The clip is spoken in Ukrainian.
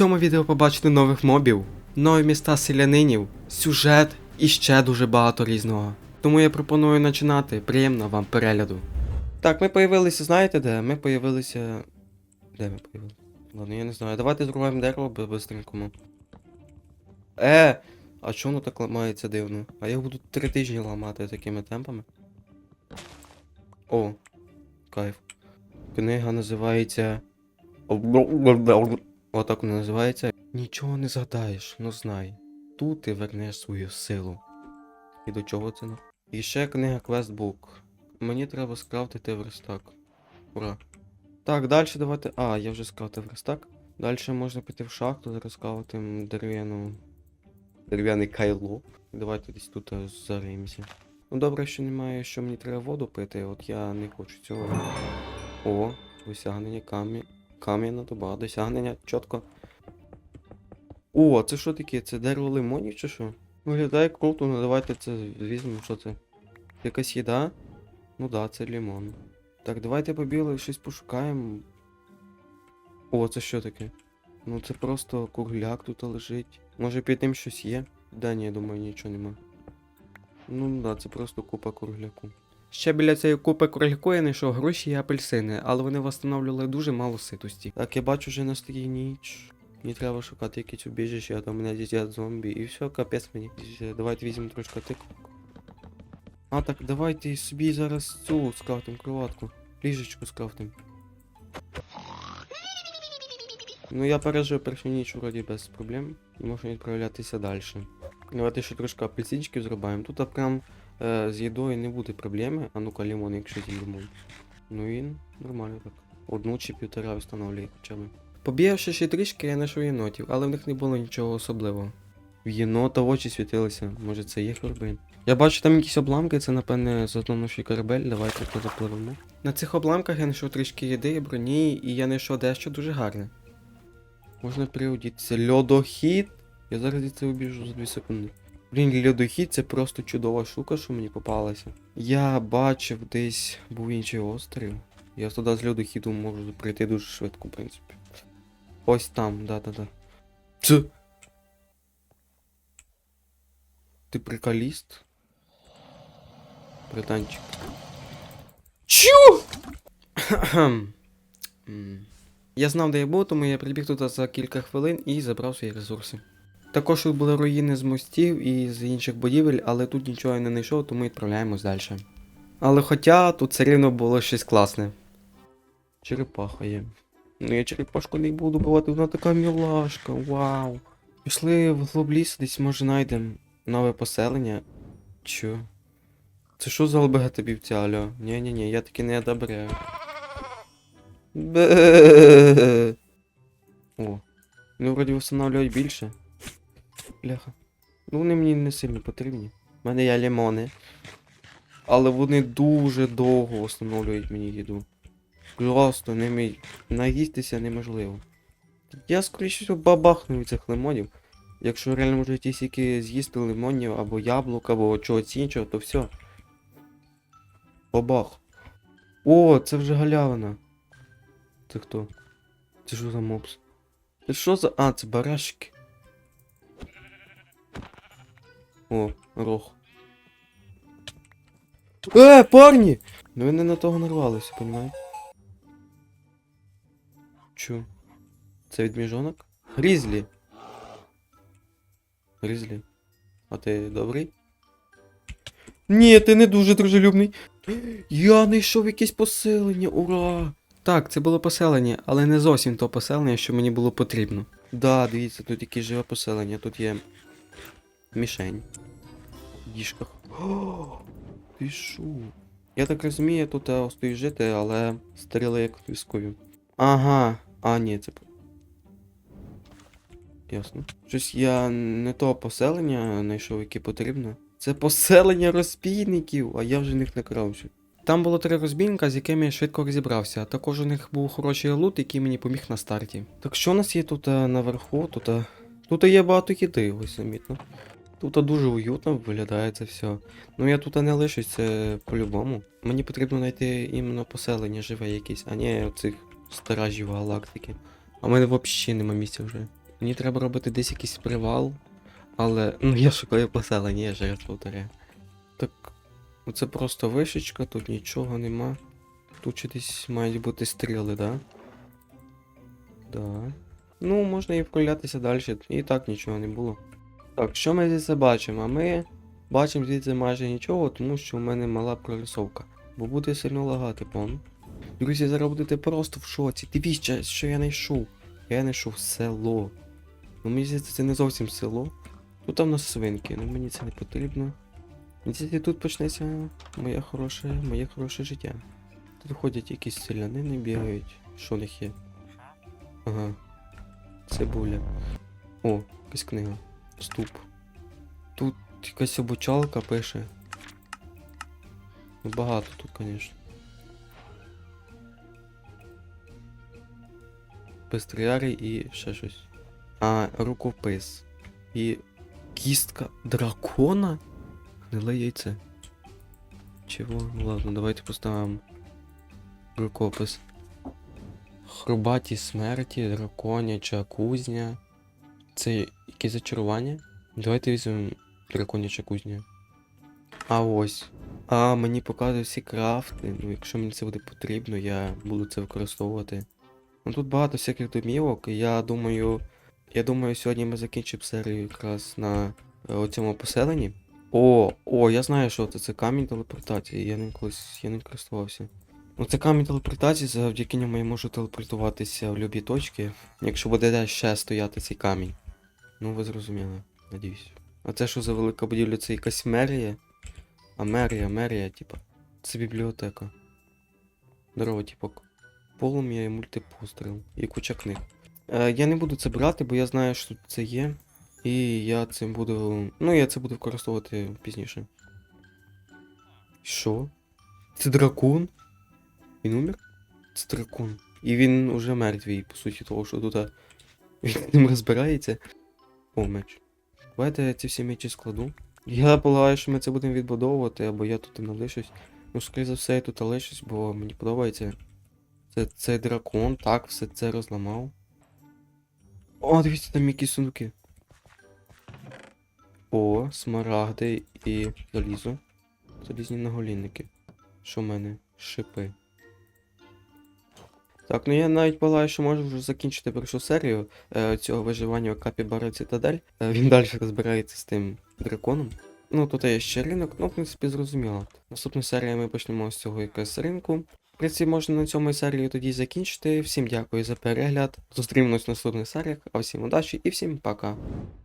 цьому відео побачите нових мобів, нові міста селянинів, сюжет і ще дуже багато різного. Тому я пропоную починати. Приємно вам перегляду. Так, ми появилися, знаєте де? Ми появилися. Де ми появилися? Ладно, я не знаю. Давайте зрубаємо дерево бистренькому. Е! А чому воно так ламається дивно? А я буду три тижні ламати такими темпами. О, кайф. Книга називається. Отак вона називається. Нічого не згадаєш, ну знай. Тут ти вернеш свою силу. І до чого це? І ще книга квестбук. Мені треба скрафтити верстак. Ура. Так, далі давайте. А, я вже скрафтив верстак. Далі можна піти в шахту, зараз скрафтити дерев'яну. Дерев'яне кайло. Давайте десь тут е. Ну добре, що немає, що мені треба воду пити, от я не хочу цього. О, досягнення камінь. Кам'яна доба, досягнення, чітко. О, це що таке? Це дерево лимонів чи що? Виглядає круто, ну давайте це візьмемо, що це. Якась їда? Ну да, це лимон. Так, давайте побігли, щось пошукаємо. О, це що таке? Ну це просто кругляк тут лежить. Може під ним щось є? Да ні, я думаю, нічого нема. Ну да, це просто купа кругляку. Ще біля цієї купи кругляку я знайшов гроші і апельсини, але вони встановлювали дуже мало ситості. Так, я бачу, вже настає ніч. Мені треба шукати якесь убіжище, а то мене з'їдять зомбі. І все, капець мені. Давайте візьмемо трошки тик. А, так давайте собі зараз цю скрафтим кроватку. Ліжечку скрафтим. Ну я пережив першу ніч вроді без проблем. І можна відправлятися далі. Давайте ще трошки апельсинчиків зробимо. Тут прям з їдою не буде проблеми. А ну-ка лимон, якщо з'їмо. Ну він нормально так. Одну чи півтора встановлює хоча б. Побігавши ще трішки, я знайшов єнотів, але в них не було нічого особливого. В єнота очі світилися, може це є корабель. Я бачу там якісь обламки, це напевне затонувший корабель, давайте туди запливемо. На цих обламках я знайшов трішки їди і броні, і я знайшов дещо дуже гарне. Можна приодітися. Льодохід. Я зараз від це убіжу за 2 секунди. Блін, льодохід це просто чудова штука, що мені попалася. Я бачив десь був інший острів. Я туди з льодохіду можу прийти дуже швидко, в принципі. Ось там, да-да-да. Це. Ти приколіст? Братанчик. Чу! Я знав, де я був, тому я прибіг туди за кілька хвилин і забрав свої ресурси. Також тут були руїни з мостів і з інших будівель, але тут нічого не знайшов, тому відправляємось далі. Але хоча тут все рівно було щось класне. Черепаха є. Ну я черепашку не буду бувати, вона така мілашка, вау. Пішли в глоб лісу, десь може знайдемо нове поселення. Чо? Це що за ЛБГ бівця, алло? Ні-ні-ні, я таки не одобряю. О. Ну, вроді встановлюють більше. Бляха. Ну вони мені не сильно потрібні. У мене є лимони. Але вони дуже довго встановлюють мені їду. Просто ними наїстися неможливо. Я скоріше бабахну від цих лимонів. Якщо реально можу ті сіки з'їсти лимонів або яблук, або чогось іншого, то все. Бабах. О, це вже галявина. Це хто? Це що за мопс? Це що за. А, це барашки. О, рог. Е, парні! Ну ви не на того нарвалися, понімаєте? Чу? Це відміжонок? Грізлі. Грізлі. А ти добрий? Ні, ти не дуже дружелюбний. Я знайшов якесь поселення, ура! Так, це було поселення, але не зовсім то поселення, що мені було потрібно. Да, дивіться, тут якесь живе поселення, тут є мішень. В діжках. О, ти шо? Я так розумію, тут е, остаю жити, але стріли як військові. Ага, а ні, це. Ясно. Щось я не того поселення знайшов, яке потрібно. Це поселення розбійників, а я вже них накрався. Там було три розбійника, з якими я швидко розібрався. а Також у них був хороший лут, який мені поміг на старті. Так що у нас є тут е, наверху? Тут, е, тут є багато їди, ось замітно. Тут дуже уютно виглядає це все. Ну я тут не лишусь, це по-любому. Мені потрібно знайти іменно поселення живе якесь, а не оцих стражів галактики. А в мене взагалі нема місця вже. Мені треба робити десь якийсь привал, але. Ну я шукаю поселення, я повторяю. Так. Це просто вишечка, тут нічого нема. Тут ще десь мають бути стріли, да? Да. Ну, можна і вколятися далі. І так нічого не було. Так, що ми звідси бачимо? Ми бачимо звідси майже нічого, тому що у мене мала прорисовка. Бо буде сильно лагати, пон. Друзі, зараз будете просто в шоці. Дивіться, що я знайшов. Я знайшов село. Ну мені здається, це не зовсім село. Тут там у нас свинки, ну мені це не потрібно. Мені здається, тут почнеться моє хороше, моє хороше життя. Тут ходять якісь селянини, бігають. Що в них є? Ага. Цибуля. О, якась книга. Ступ. Тут якась обучалка пише. Ну, багато тут, звісно. Пестріарій і ще щось. А, рукопис. І кістка дракона? Гниле яйце. Чого? Ну ладно, давайте поставимо рукопис. Хрубаті смерті, драконяча кузня. Це якесь зачарування? Давайте візьмемо драконяча кузня. А ось. А, мені показують всі крафти. Ну, якщо мені це буде потрібно, я буду це використовувати. Ну тут багато всяких домівок, і я думаю. Я думаю, сьогодні ми закінчимо серію якраз на е, цьому поселенні. О, о, я знаю, що це. Це камінь телепортації. Я ним колись я ним користувався. Ну це камінь телепортації, завдяки ньому я можу телепортуватися в любі точки, якщо буде де ще стояти цей камінь. Ну ви зрозуміли, надіюсь. А це що за велика будівля? Це якась мерія? А мерія, мерія, типа. Це бібліотека. Здорово, типок. Полум'я і мультипостріл. І куча книг. Е, я не буду це брати, бо я знаю, що це є. І я цим буду. Ну, я це буду використовувати пізніше. Що? Це дракон? Він умер? Це дракон. І він уже мертвий, по суті, того, що тут він ним розбирається. Меч. Давайте я ці всі мечі складу. Я полагаю, що ми це будемо відбудовувати, або я тут і не лишусь. Ну, скоріше за все, я тут лишусь, бо мені подобається. Це, це дракон, так, все це розламав. О, дивіться, там якісь сундуки. О, смарагди і залізо. Залізні наголінники. Що в мене? Шипи. Так, ну я навіть полагаю, що можу вже закінчити першу серію е, цього виживання у Капібара Цитадель. Е, він далі розбирається з тим драконом. Ну, тут є ще ринок, ну, в принципі, зрозуміло. Наступну серію ми почнемо з цього якогось ринку. В принципі, можна на цьому серію тоді закінчити. Всім дякую за перегляд. Зустрінемось в наступних серіях, а всім удачі і всім пока.